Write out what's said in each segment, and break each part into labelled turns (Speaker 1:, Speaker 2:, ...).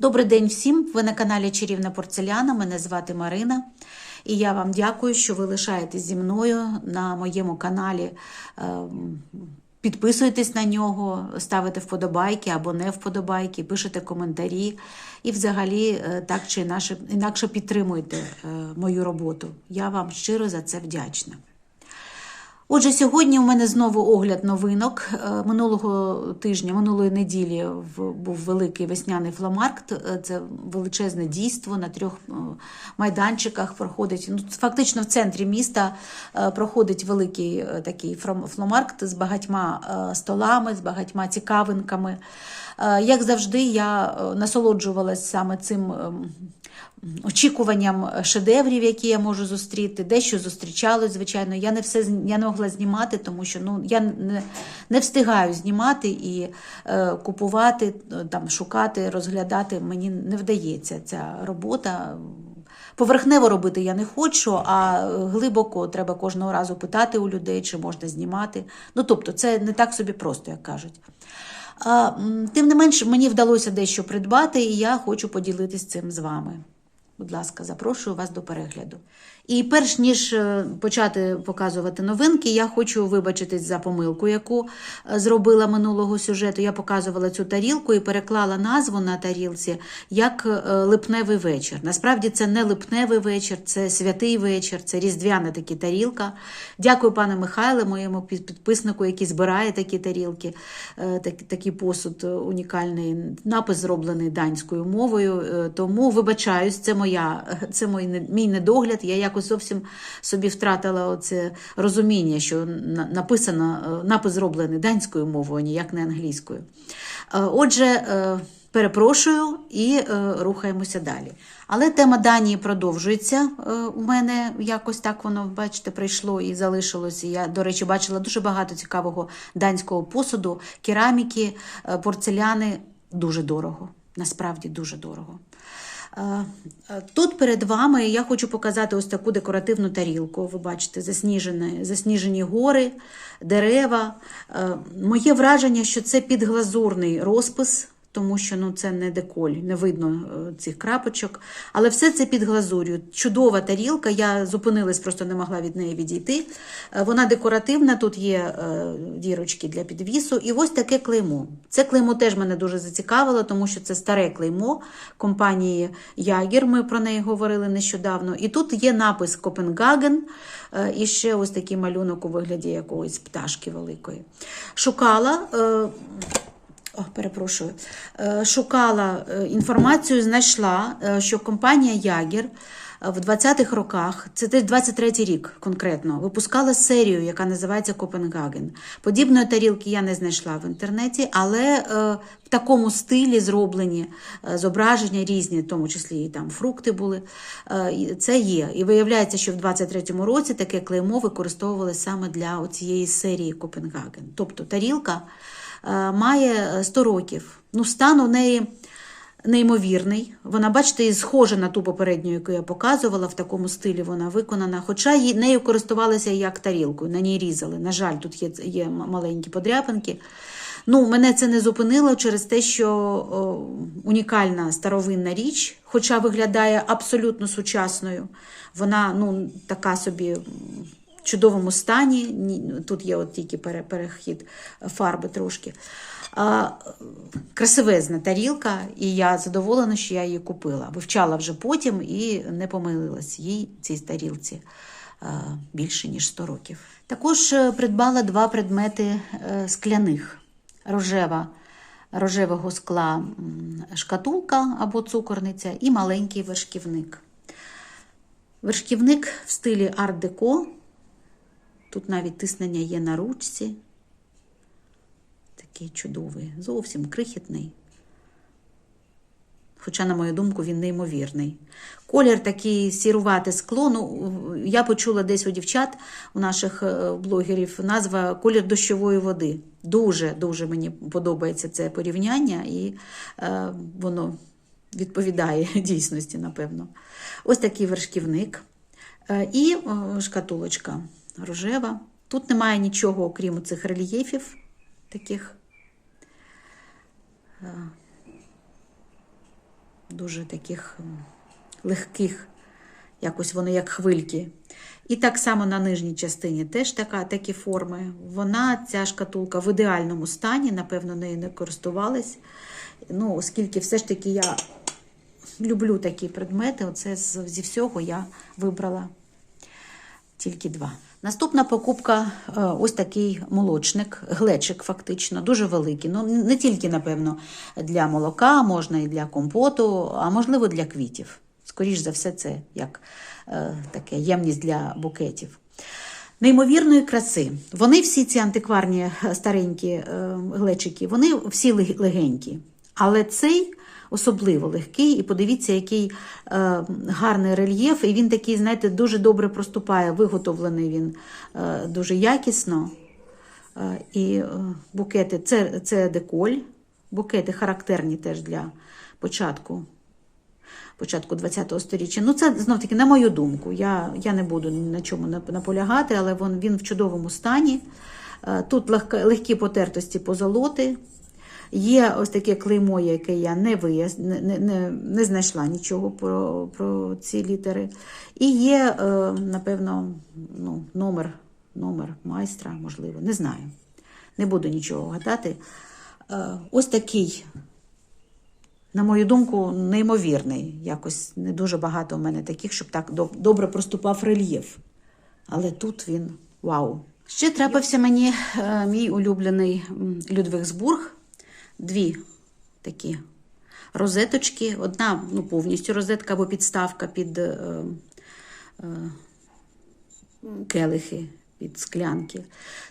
Speaker 1: Добрий день всім! Ви на каналі Чарівна Порцеляна. Мене звати Марина. І я вам дякую, що ви лишаєтесь зі мною на моєму каналі. Ем, Підписуйтесь на нього, ставите вподобайки або не вподобайки, пишете коментарі і взагалі е, так чи інакше, підтримуйте е, мою роботу. Я вам щиро за це вдячна. Отже, сьогодні у мене знову огляд новинок. Е, Минулого тижня, минулої неділі був великий весняний фломаркт. Е, Це величезне дійство на трьох е, майданчиках проходить. Ну, фактично в центрі міста проходить великий такий фломаркт з багатьма столами, з багатьма цікавинками. Як завжди, я насолоджувалась саме цим. Очікуванням шедеврів, які я можу зустріти, дещо зустрічалось, звичайно. Я не все я не могла знімати, тому що ну я не, не встигаю знімати і е, купувати, е, там шукати, розглядати. Мені не вдається ця робота. Поверхнево робити я не хочу, а глибоко треба кожного разу питати у людей, чи можна знімати. Ну тобто, це не так собі просто, як кажуть. Тим не менш, мені вдалося дещо придбати, і я хочу поділитися цим з вами. Будь ласка, запрошую вас до перегляду. І перш ніж е, почати показувати новинки, я хочу вибачитись за помилку, яку е, зробила минулого сюжету. Я показувала цю тарілку і переклала назву на тарілці як е, липневий вечір. Насправді це не липневий вечір, це святий вечір, це різдвяна таки тарілка. Дякую, пане Михайле, моєму підписнику, який збирає такі тарілки, такий посуд унікальний. Напис зроблений данською мовою. Тому вибачаюсь, це моя, це мій недогляд. Я якось зовсім собі втратила оце розуміння, що написано, е, напис зроблений данською мовою, ніяк не англійською. Е, Отже, е, перепрошую і рухаємося далі. Але тема Данії продовжується. У мене якось так воно, бачите, прийшло і залишилось. Я, до речі, бачила дуже багато цікавого данського посуду, кераміки, порцеляни. Дуже дорого. Насправді дуже дорого. Тут перед вами я хочу показати ось таку декоративну тарілку. Ви бачите, засніжені, засніжені гори, дерева. Моє враження, що це підглазурний розпис, тому що ну, це не деколь, не видно е, цих крапочок. Але все це під глазур'ю. Чудова тарілка. Я зупинилась, просто не могла від неї відійти. Е, Вона декоративна, тут є е, дірочки для підвісу. І ось таке клеймо. Це клеймо теж мене дуже зацікавило, тому що це старе клеймо компанії Ягер. Ми про неї говорили нещодавно. І тут є напис Копенгаген і ще ось такий малюнок у вигляді якоїсь пташки великої. Шукала. О, перепрошую, Е, шукала е, інформацію, знайшла, е, що компанія Ягер в 20-х роках, це десь 23-й рік конкретно, випускала серію, яка називається Копенгаген. Подібної тарілки я не знайшла в інтернеті, але е, в такому стилі зроблені е, зображення різні, в тому числі і там фрукти були. Е, Це є. І виявляється, що в 23-му році таке клеймо використовували саме для цієї серії Копенгаген. Тобто тарілка має 100 років. Ну, стан у неї неймовірний. Вона, бачите, схожа на ту попередню, яку я показувала, в такому стилі вона виконана. Хоча її- нею користувалися як тарілкою, на ній різали. На жаль, тут є, є маленькі подряпинки. Ну, мене це не зупинило через те, що о, унікальна старовинна річ, хоча виглядає абсолютно сучасною. Вона ну, така собі в чудовому стані. Тут є от тільки перехід фарби трошки. Красивезна тарілка, і я задоволена, що я її купила. Вивчала вже потім і не помилилась їй цій тарілці більше ніж 100 років. Також е, придбала два предмети е, скляних: рожева. Рожевого скла шкатулка або цукорниця і маленький вершківник. Вершківник в стилі арт-деко. Тут навіть тиснення є на ручці. Такий чудовий, зовсім крихітний. Хоча, на мою думку, він неймовірний. Колір такий сірувате скло. Ну, я почула десь у дівчат, у наших е, блогерів, назва колір дощової води. Дуже-дуже мені подобається це порівняння, і е, воно відповідає дійсності, напевно. Ось такий вершківник. Е, і е, шкатулочка рожева. Тут немає нічого, окрім цих рельєфів таких. Дуже таких легких, якось вони як хвильки. І так само на нижній частині теж така, такі форми. Вона, ця шкатулка, в ідеальному стані, напевно, нею не користувались. Ну, оскільки все ж таки я люблю такі предмети, оце зі всього я вибрала тільки два. Наступна покупка е, ось такий молочник, глечик фактично, дуже великий. Ну, не тільки, напевно, для молока, можна і для компоту, а можливо для квітів. Скоріш за все, це як е, таке ємність для букетів. Неймовірної краси. Вони всі ці антикварні е, старенькі е, глечики, вони всі легенькі. Але цей особливо легкий, і подивіться, який е, гарний рельєф. І він такий, знаєте, дуже добре проступає, виготовлений він е, дуже якісно. Е, і е, букети це, це деколь. Букети характерні теж для початку початку ХХ століття. Ну, це знов таки, на мою думку. Я, я не буду на чому наполягати, але він, він в чудовому стані. Е, Тут легкі потертості позолоти. Є ось таке клеймо, яке я не, вияс... не, не, не, знайшла нічого про, про ці літери. І є, е, напевно, ну, номер, номер майстра, можливо, не знаю. Не буду нічого гадати. Е, Ось такий на мою думку, неймовірний. Якось не дуже багато в мене таких, щоб так добре проступав рельєф. Але тут він вау. Ще трапився мені е, мій улюблений Людвигсбург. Дві такі розеточки. Одна ну, повністю розетка або підставка під е, е, келихи, під склянки.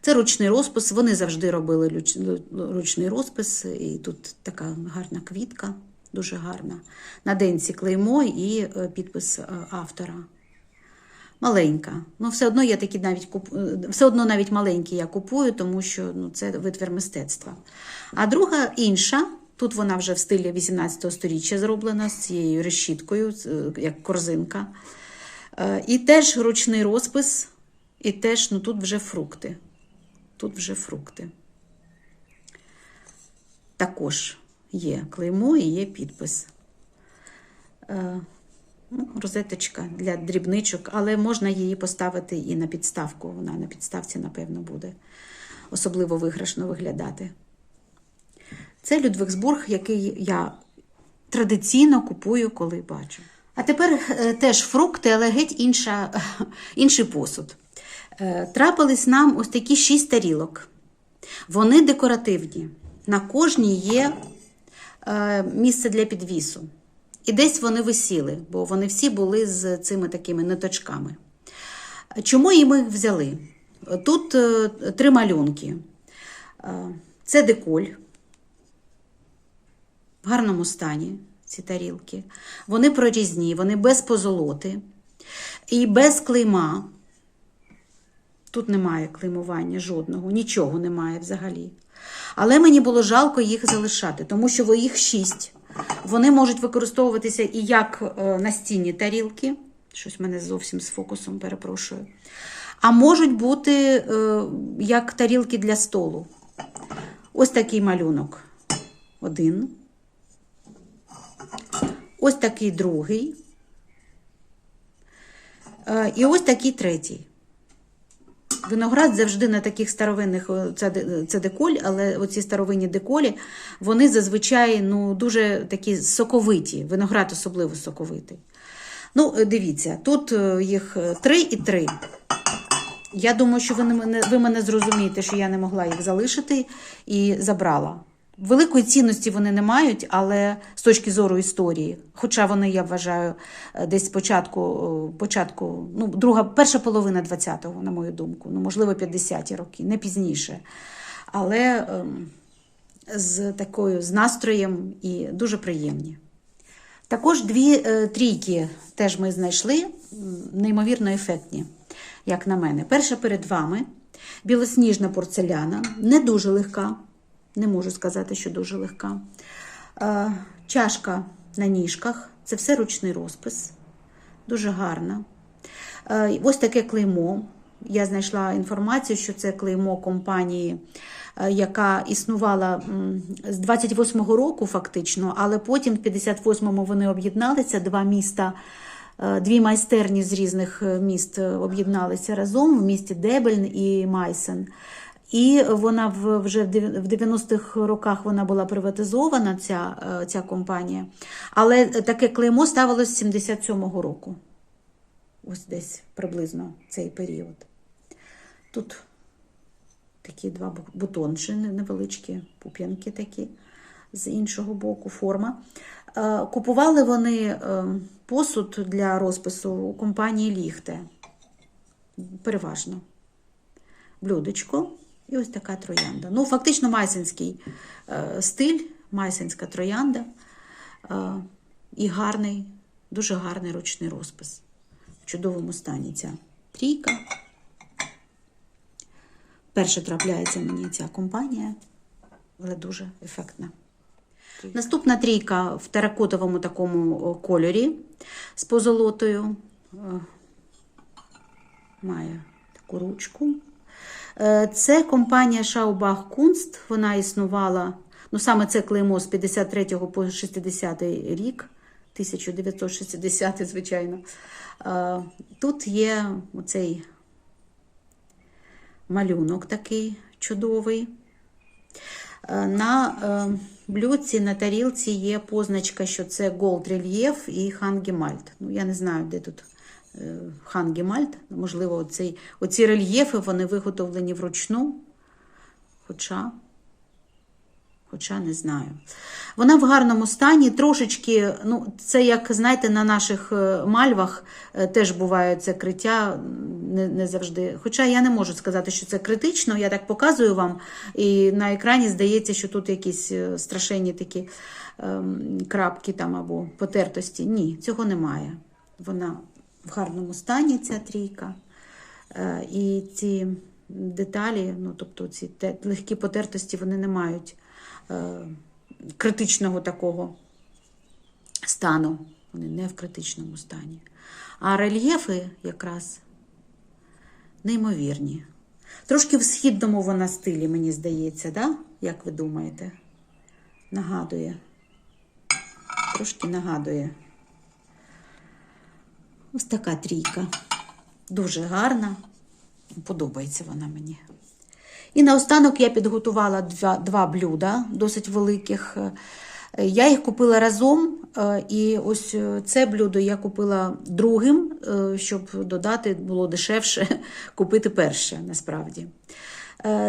Speaker 1: Це ручний розпис. Вони завжди робили ручний розпис. І тут така гарна квітка, дуже гарна. На денці клеймо і е, підпис е, автора. Маленька. Ну, все одно я такі навіть куп... е, все одно навіть маленькі я купую, тому що ну, це витвір мистецтва. А друга інша. Тут вона вже в стилі 18 століття зроблена з цією решіткою, е, як корзинка. Е, І теж ручний розпис, і теж ну, тут вже фрукти. Тут вже фрукти. Також є клеймо і є підпис. Ну, розеточка для дрібничок, але можна її поставити і на підставку. Вона на підставці, напевно, буде особливо виграшно виглядати. Це Людвигсбург, який я традиційно купую, коли бачу. А тепер е, теж фрукти, але геть інша, інший посуд. Е, Трапились нам ось такі шість тарілок. Вони декоративні. На кожній є е, місце для підвісу. І десь вони висіли, бо вони всі були з цими такими ниточками. Чому і ми взяли? Тут е, три малюнки. Е, Це деколь в гарному стані, ці тарілки. Вони прорізні, вони без позолоти і без клейма. Тут немає клеймування жодного, нічого немає взагалі. Але мені було жалко їх залишати, тому що їх шість. Вони можуть використовуватися і як е, настінні тарілки. Щось мене зовсім з фокусом, перепрошую. А можуть бути е, як тарілки для столу. Ось такий малюнок. Один. Ось такий другий. Е, І ось такий третій. Виноград завжди на таких старовинних це, це деколь, але оці старовинні деколі, вони зазвичай ну, дуже такі соковиті. Виноград особливо соковитий. Ну, е, дивіться, тут е, їх е, три і три. Я думаю, що ви мене, ви мене зрозумієте, що я не могла їх залишити і забрала. Великої цінності вони не мають, але з точки зору історії, хоча вони, я вважаю, е, десь початку, е, початку ну, друга, перша половина 20-го, на мою думку, ну, можливо, 50-ті роки, не пізніше. Але ем, з такою з настроєм і дуже приємні. Також дві е, трійки теж ми знайшли, неймовірно ефектні, як на мене. Перша перед вами білосніжна порцеляна, не дуже легка, не можу сказати, що дуже легка. Е, чашка на ніжках, це все ручний розпис, дуже гарна. Е, ось таке клеймо. я знайшла інформацію, що це клеймо компанії, е, яка існувала з 28-го року, фактично, але потім в 58-му вони об'єдналися, два міста. Дві майстерні з різних міст об'єдналися разом в місті Дебельн і Майсен. І вона вже в 90-х роках вона була приватизована, ця, е, ця компанія. Але таке клеймо ставилось з 77-го року. Ось десь приблизно цей період. Тут такі два бу- бутончі невеличкі, пуп'янки такі, з іншого боку форма. Е, Купували вони е, посуд для розпису у компанії Ліхте. Переважно. Блюдечко і ось така троянда. Ну, фактично майсенський е, стиль, майсенська троянда е, і гарний, дуже гарний ручний розпис. В чудовому стані ця трійка. Перше трапляється мені ця компанія, але дуже ефектна. Наступна трійка в теракотовому такому кольорі з позолотою. Е, Має таку ручку. Е, Це компанія Schaubach Kunst. Вона існувала, ну саме це клеймо з 53 по 60 рік, 1960, звичайно. Е, Тут є оцей малюнок такий чудовий. Е, На блюдці, на тарілці є позначка, що це Gold Relief і Хангемальт. Ну, я не знаю, де тут е, Хангемальт. Можливо, оцей, оці рельєфи вони виготовлені вручну. Хоча, хоча не знаю. Вона в гарному стані, трошечки, ну, це як, знаєте, на наших е, мальвах е, теж буває це криття, не, не завжди. Хоча я не можу сказати, що це критично, я так показую вам, і на екрані здається, що тут якісь е, страшенні такі ем, крапки там або потертості. Ні, цього немає. Вона в гарному стані, ця трійка. Е, І ці деталі, ну тобто ці легкі потертості, вони не мають е, критичного такого стану. Вони не в критичному стані. А рельєфи якраз неймовірні. Трошки в східному вона стилі, мені здається, да? як ви думаєте? Нагадує. Трошки нагадує. Ось така трійка. Дуже гарна. Подобається вона мені. І наостанок я підготувала два, два блюда, досить великих. Я їх купила разом, е, і ось е, це блюдо я купила другим, е, щоб додати було дешевше купити перше, насправді.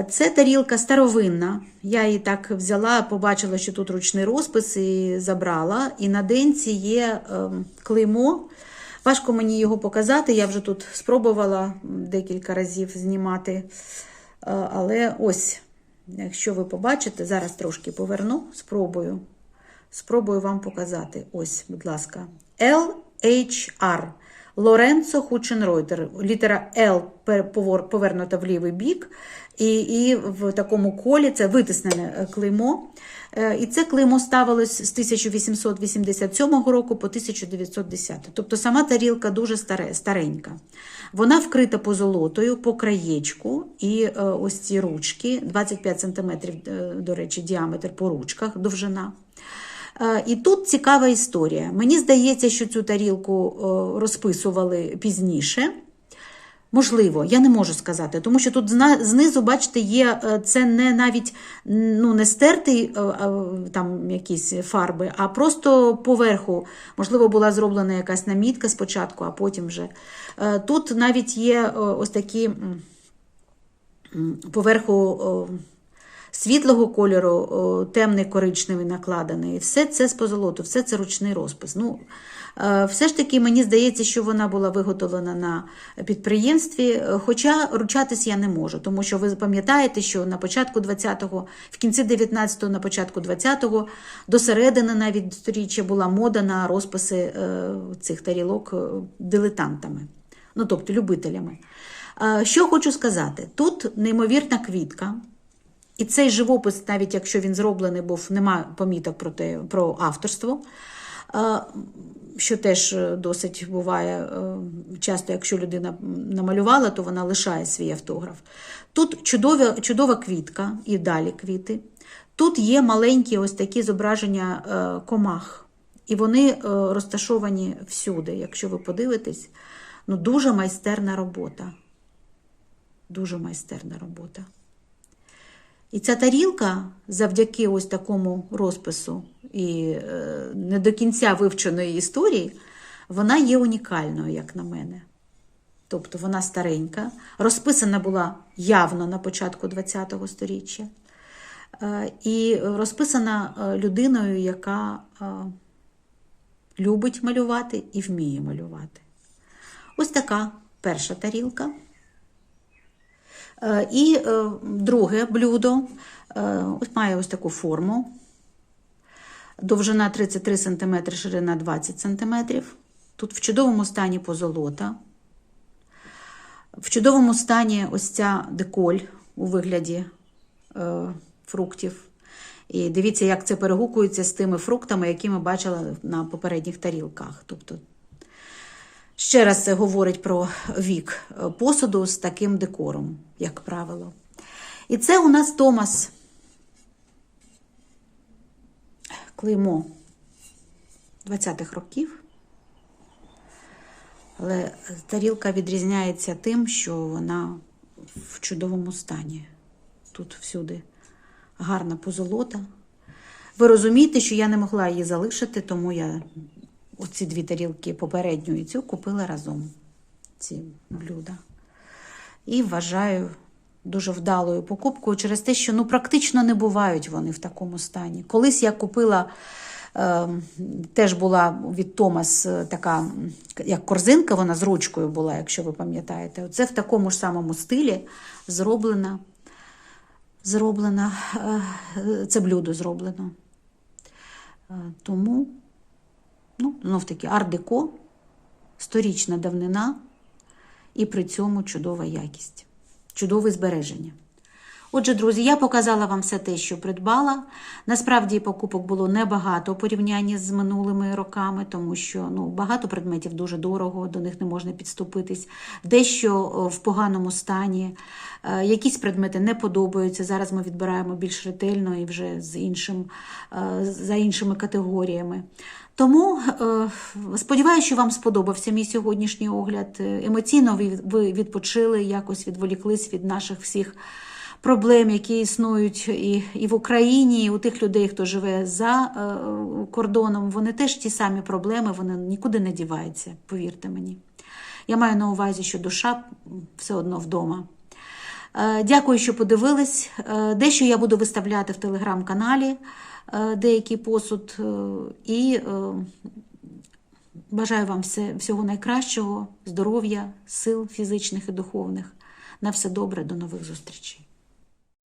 Speaker 1: Це тарілка старовинна. Я її так взяла, побачила, що тут ручний розпис, і забрала. І на денці є ем, клеймо. Важко мені його показати. Я вже тут спробувала декілька разів знімати. Е, Але ось, якщо ви побачите, зараз трошки поверну, спробую. Спробую вам показати. Ось, будь ласка. LHR. Лоренцо Хученройтер. Літера L повернута в лівий бік. І, і в такому колі це витиснене е, клеймо. Е, І це клеймо ставилось з 1887 року по 1910. Тобто сама тарілка дуже старе, старенька. Вона вкрита позолотою по краєчку, і е, ось ці ручки, 25 см, до речі, діаметр по ручках, довжина. І тут цікава історія. Мені здається, що цю тарілку розписували пізніше. Можливо, я не можу сказати, тому що тут знизу, бачите, є е, це не навіть ну, не стертий е, там якісь фарби, а просто поверху. Можливо, була зроблена якась намітка спочатку, а потім вже. Е, Тут навіть є ось такі поверху світлого кольору, темний коричневий накладений. Все це з позолоту, все це ручний розпис. Ну, е, все ж таки, мені здається, що вона була виготовлена на підприємстві, е, хоча ручатись я не можу, тому що ви пам'ятаєте, що на початку 20-го, в кінці 19-го, на початку 20-го, до середини навіть сторіччя була мода на розписи е, цих тарілок дилетантами, ну тобто любителями. Що хочу сказати, тут неймовірна квітка. І цей живопис, навіть якщо він зроблений був, нема поміток про, те, про авторство. Е, Що теж е, досить буває е, часто, якщо людина намалювала, то вона лишає свій автограф. Тут чудова, чудова квітка і далі квіти. Тут є маленькі ось такі зображення комах, і вони розташовані всюди. Якщо ви подивитесь, ну дуже майстерна робота. Дуже майстерна робота. І ця тарілка завдяки ось такому розпису і е, не до кінця вивченої історії, вона є унікальною, як на мене. Тобто вона старенька, розписана була явно на початку ХХ століття. Е, І розписана е, людиною, яка любить малювати і вміє малювати. Ось така перша тарілка. Е, І е, друге блюдо е, має ось таку форму. Довжина 33 см, ширина 20 см. Тут в чудовому стані позолота. В чудовому стані ось ця деколь у вигляді е, фруктів. І дивіться, як це перегукується з тими фруктами, які ми бачили на попередніх тарілках. Тобто, ще раз це говорить про вік е, посуду з таким декором, як правило. І це у нас Томас. Клеймо 20-х років. Але тарілка відрізняється тим, що вона в чудовому стані. Тут всюди гарна позолота. Ви розумієте, що я не могла її залишити, тому я оці дві тарілки попередню і цю купила разом ці блюда. І вважаю дуже вдалою покупкою через те, що ну, практично не бувають вони в такому стані. Колись я купила. Е, Теж була від Томас е, така, як корзинка, вона з ручкою була, якщо ви пам'ятаєте. Оце в такому ж самому стилі зроблена, зроблена е, це блюдо зроблено. Е, Тому, ну, знов таки, ар-деко, сторічна давнина і при цьому чудова якість, чудове збереження. Отже, друзі, я показала вам все те, що придбала. Насправді покупок було небагато у порівнянні з минулими роками, тому що ну, багато предметів дуже дорого, до них не можна підступитись, дещо в поганому стані. Е, Якісь предмети не подобаються. Зараз ми відбираємо більш ретельно і вже з іншим, е, за іншими категоріями. Тому е, сподіваюся, що вам сподобався мій сьогоднішній огляд. Е, Емоційно ви, відпочили, якось відволіклись від наших всіх проблем, які існують і, і в Україні, і у тих людей, хто живе за е, кордоном. Вони теж ті самі проблеми, вони нікуди не діваються, повірте мені. Я маю на увазі, що душа все одно вдома. Дякую, що подивились. Дещо я буду виставляти в телеграм-каналі, деякий посуд. е, І е, бажаю вам всього найкращого, здоров'я, сил фізичних і духовних. На все добре, до нових зустрічей.